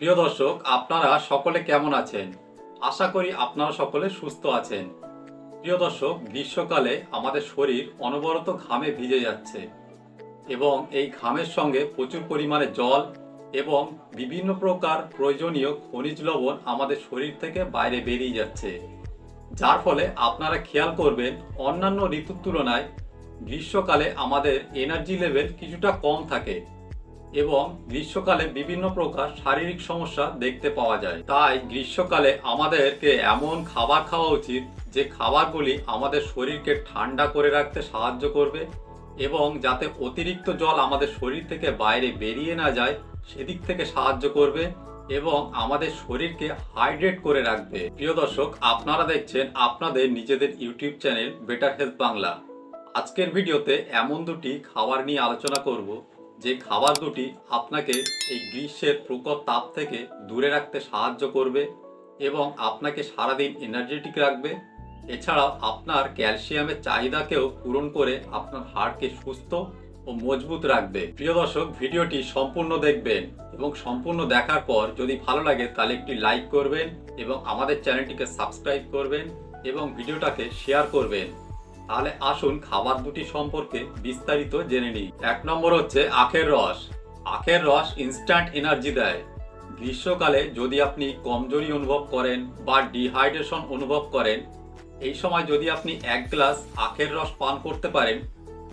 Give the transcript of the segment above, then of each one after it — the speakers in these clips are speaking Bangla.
প্রিয় দর্শক, আপনারা সকলে কেমন আছেন? আশা করি আপনারা সকলে সুস্থ আছেন। প্রিয় দর্শক, গ্রীষ্মকালে আমাদের শরীর অনবরত ঘামে ভিজে যাচ্ছে এবং এই ঘামের সঙ্গে প্রচুর পরিমাণে জল এবং বিভিন্ন প্রকার প্রয়োজনীয় খনিজ লবণ আমাদের শরীর থেকে বাইরে বেরিয়ে যাচ্ছে। যার ফলে আপনারা খেয়াল করবেন, অন্যান্য ঋতুর তুলনায় গ্রীষ্মকালে আমাদের এনার্জি লেভেল কিছুটা কম থাকে। এবং গ্রীষ্মকালে বিভিন্ন প্রকার শারীরিক সমস্যা দেখতে পাওয়া যায়। তাই গ্রীষ্মকালে আমাদেরকে এমন খাবার খাওয়া উচিত যে খাবারগুলি আমাদের শরীরকে ঠান্ডা করে রাখতে সাহায্য করবে এবং যাতে অতিরিক্ত জল আমাদের শরীর থেকে বাইরে বেরিয়ে না যায়, সেদিক থেকে সাহায্য করবে এবং আমাদের শরীরকে হাইড্রেট করে রাখবে। প্রিয় দর্শক, আপনারা দেখছেন আপনাদের নিজেদের YouTube channel better health Bangla. আজকের ভিডিওতে এমন দুটি খাবার নিয়ে আলোচনা করব। যে খাবার দুটি আপনাকে এই গ্রীষ্মের প্রকট তাপ থেকে দূরে রাখতে সাহায্য করবে এবং আপনাকে সারাদিন এনার্জেটিক রাখবে। এছাড়াও আপনার ক্যালসিয়ামের চাহিদাকেও পূরণ করে আপনার হাড়কে সুস্থ ও মজবুত রাখবে। প্রিয় দর্শক, ভিডিওটি সম্পূর্ণ দেখবেন এবং সম্পূর্ণ দেখার পর যদি ভালো লাগে তাহলে একটি লাইক করবেন এবং আমাদের চ্যানেলটিকে সাবস্ক্রাইব করবেন এবং ভিডিওটাকে শেয়ার করবেন। তাহলে আসুন খাবার দুটি সম্পর্কে বিস্তারিত জেনে নিই। এক নম্বর হচ্ছে আখের রস। আখের রস ইনস্ট্যান্ট এনার্জি দেয়। গ্রীষ্মকালে যদি আপনি কমজোরি অনুভব করেন বা ডিহাইড্রেশন অনুভব করেন, এই সময় যদি আপনি এক গ্লাস আখের রস পান করতে পারেন,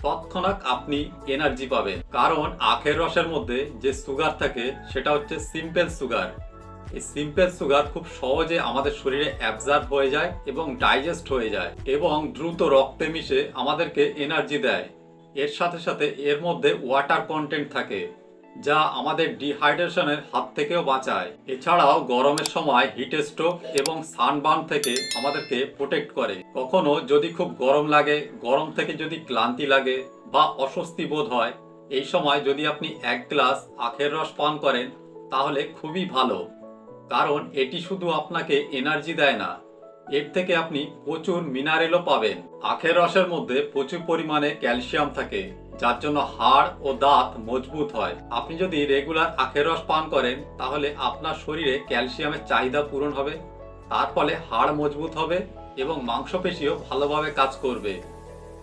তৎক্ষণাৎ আপনি এনার্জি পাবেন। কারণ আখের রসের মধ্যে যে সুগার থাকে, সেটা হচ্ছে সিম্পল সুগার এই সিম্পল সুগার খুব সহজে আমাদের শরীরে অ্যাবজার্ভ হয়ে যায় এবং ডাইজেস্ট হয়ে যায় এবং দ্রুত রক্তে মিশে আমাদেরকে এনার্জি দেয়। এর সাথে সাথে এর মধ্যে ওয়াটার কন্টেন্ট থাকে, যা আমাদের ডিহাইড্রেশনের হাত থেকেও বাঁচায়। এছাড়াও গরমের সময় হিট স্ট্রোক এবং সানবার্ন থেকে আমাদেরকে প্রোটেক্ট করে। কখনো যদি খুব গরম লাগে, গরম থেকে যদি ক্লান্তি লাগে বা অস্বস্তি বোধ হয়, এই সময় যদি আপনি এক গ্লাস আখের রস পান করেন, তাহলে খুবই ভালো। কারণ এটি শুধু আপনাকে এনার্জি দেয় না, এর থেকে আপনি প্রচুর মিনারেলও পাবেন। আখের রসের মধ্যে প্রচুর পরিমাণে ক্যালসিয়াম থাকে, যার জন্য হাড় ও দাঁত মজবুত হয়। আপনি যদি রেগুলার আখের রস পান করেন, তাহলে আপনার শরীরে ক্যালসিয়ামের চাহিদা পূরণ হবে, তার ফলে হাড় মজবুত হবে এবং মাংসপেশিও ভালোভাবে কাজ করবে।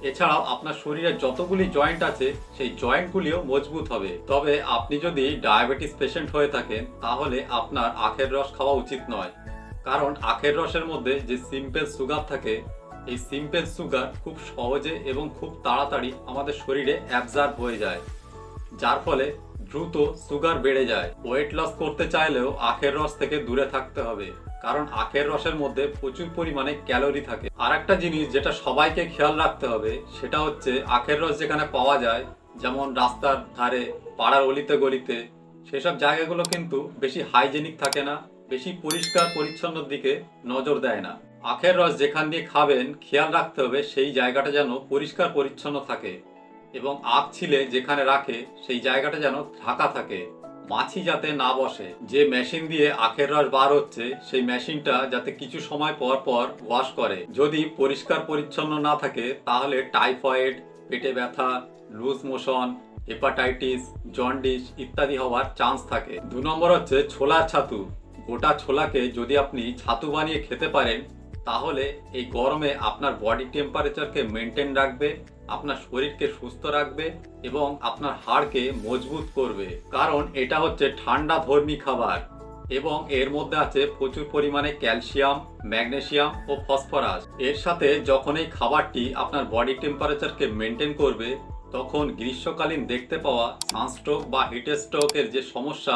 এছাড়াও আপনার শরীরে যতগুলি জয়েন্ট আছে, সেই জয়েন্টগুলিও মজবুত হবে। তবে আপনি যদি ডায়াবেটিস পেশেন্ট হয়ে থাকেন, তাহলে আপনার আখের রস খাওয়া উচিত নয়। কারণ আখের রসের মধ্যে যে সিম্পল সুগার থাকে, এই সিম্পল সুগার খুব সহজে এবং খুব তাড়াতাড়ি আমাদের শরীরে অ্যাবজার্ভ হয়ে যায়। যার ফলে দ্রুত সুগার বেড়ে যায়। ওয়েট লস করতে চাইলেও আখের রস থেকে দূরে থাকতে হবে। কারণ আখের রসের মধ্যে প্রচুর পরিমাণে ক্যালোরি থাকে। আর একটা জিনিস যেটা সবাইকে খেয়াল রাখতে হবে, সেটা হচ্ছে আখের রস যেখানে পাওয়া যায়, যেমন রাস্তার ধারে, পাড়ার অলিতে গলিতে, সেসব জায়গাগুলো কিন্তু বেশি হাইজেনিক থাকে না, বেশি পরিষ্কার পরিচ্ছন্নর দিকে নজর দেয় না। আখের রস যেখান দিয়ে খাবেন, খেয়াল রাখতে হবে সেই জায়গাটা যেন পরিষ্কার পরিচ্ছন্ন থাকে এবং আখ ছিলে যেখানে রাখে, সেই জায়গাটা যেন ঢাকা থাকে। মাছি যাতে না বসে, যে মেশিন দিয়ে আখের রস বার হচ্ছে, সেই মেশিনটা যাতে কিছু সময় পর পর ওয়াশ করে। যদি পরিষ্কার পরিচ্ছন্ন না থাকে, তাহলে টাইফয়েড, পেটে ব্যথা, লুজ মোশন, হেপাটাইটিস, জন্ডিস ইত্যাদি হওয়ার চান্স থাকে। দু নম্বর হচ্ছে ছোলার ছাতু। গোটা ছোলাকে যদি আপনি ছাতু বানিয়ে খেতে পারেন তাহলে এই গরমে আপনার বডি টেম্পারেচারকে মেনটেন রাখবে, আপনার শরীরকে সুস্থ রাখবে এবং আপনার হাড়কে মজবুত করবে। কারণ এটা হচ্ছে ঠান্ডা ধর্মী খাবার এবং এর মধ্যে আছে প্রচুর পরিমাণে ক্যালসিয়াম ম্যাগনেসিয়াম ও ফসফরাস এর সাথে যখন এই খাবারটি আপনার বডি টেম্পারেচারকে মেনটেন করবে, তখন গ্রীষ্মকালীন দেখতে পাওয়া সানস্ট্রোক বা হিট স্ট্রোকের যে সমস্যা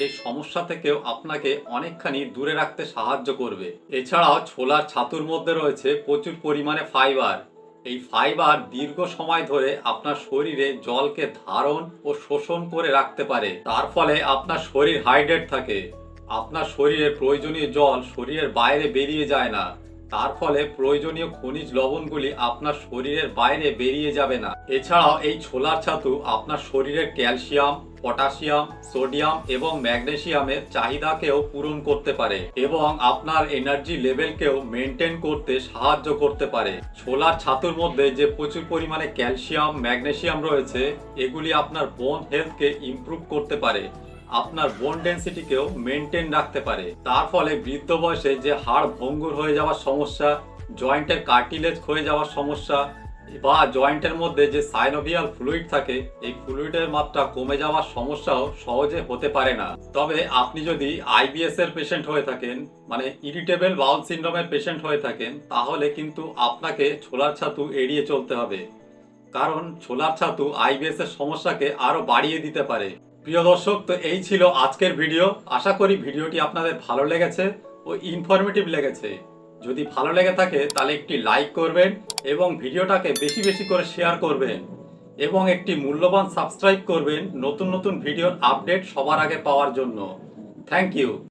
সেই সমস্যা থেকেও আপনাকে অনেকখানি দূরে রাখতে সাহায্য করবে। এছাড়াও ছোলার ছাতুর মধ্যে রয়েছে প্রচুর পরিমাণে ফাইবার। এই ফাইবার দীর্ঘ সময় ধরে আপনার শরীরে জলকে ধারণ ও শোষণ করে রাখতে পারে। তার ফলে আপনার শরীর হাইড্রেট থাকে। আপনার শরীরের প্রয়োজনীয় জল শরীরের বাইরে বেরিয়ে যায় না। তার ফলে প্রয়োজনীয় খনিজ লবণগুলি আপনার শরীরের বাইরে বেরিয়ে যাবে না। এছাড়াও এই ছোলার ছাতু আপনার শরীরের ক্যালসিয়াম, পটাশিয়াম, সোডিয়াম এবং ম্যাগনেসিয়ামের চাহিদাকেও পূরণ করতে পারে এবং আপনার এনার্জি লেভেলকেও মেনটেন করতে সাহায্য করতে পারে। ছোলার ছাতুর মধ্যে যে প্রচুর পরিমাণে ক্যালসিয়াম, ম্যাগনেসিয়াম রয়েছে, এগুলি আপনার বোন হেলথকে ইমপ্রুভ করতে পারে। আপনার বোন ডেন্সিটিকেও মেনটেন রাখতে পারে। তার ফলে বৃদ্ধ বয়সে যে হাড় ভঙ্গুর হয়ে যাওয়ার সমস্যা জয়েন্টের কার্টিলেজ ক্ষয়ে যাওয়ার সমস্যা, বা জয়েন্টের মধ্যে যে সাইনোভিয়াল ফ্লুইড থাকে, এই ফ্লুইডের মাত্রা কমে যাওয়ার সমস্যাও সহজে হতে পারে না। তবে আপনি যদি আইবিএস এর পেশেন্ট হয়ে থাকেন মানে ইরিটেবল বাউল সিন্ড্রোমের পেশেন্ট হয়ে থাকেন, তাহলে কিন্তু আপনাকে ছোলার ছাতু এড়িয়ে চলতে হবে। কারণ ছোলার ছাতু আইবিএস এর সমস্যাকে আরও বাড়িয়ে দিতে পারে। প্রিয় দর্শক, তো এই ছিল আজকের ভিডিও। আশা করি ভিডিওটি আপনাদের ভালো লেগেছে ও ইনফরমেটিভ লেগেছে। যদি ভালো লেগে থাকে, তাহলে একটি লাইক করবেন এবং ভিডিওটাকে বেশি বেশি করে শেয়ার করবেন এবং একটি মূল্যবান সাবস্ক্রাইব করবেন নতুন নতুন ভিডিওর আপডেট সবার আগে পাওয়ার জন্য। Thank you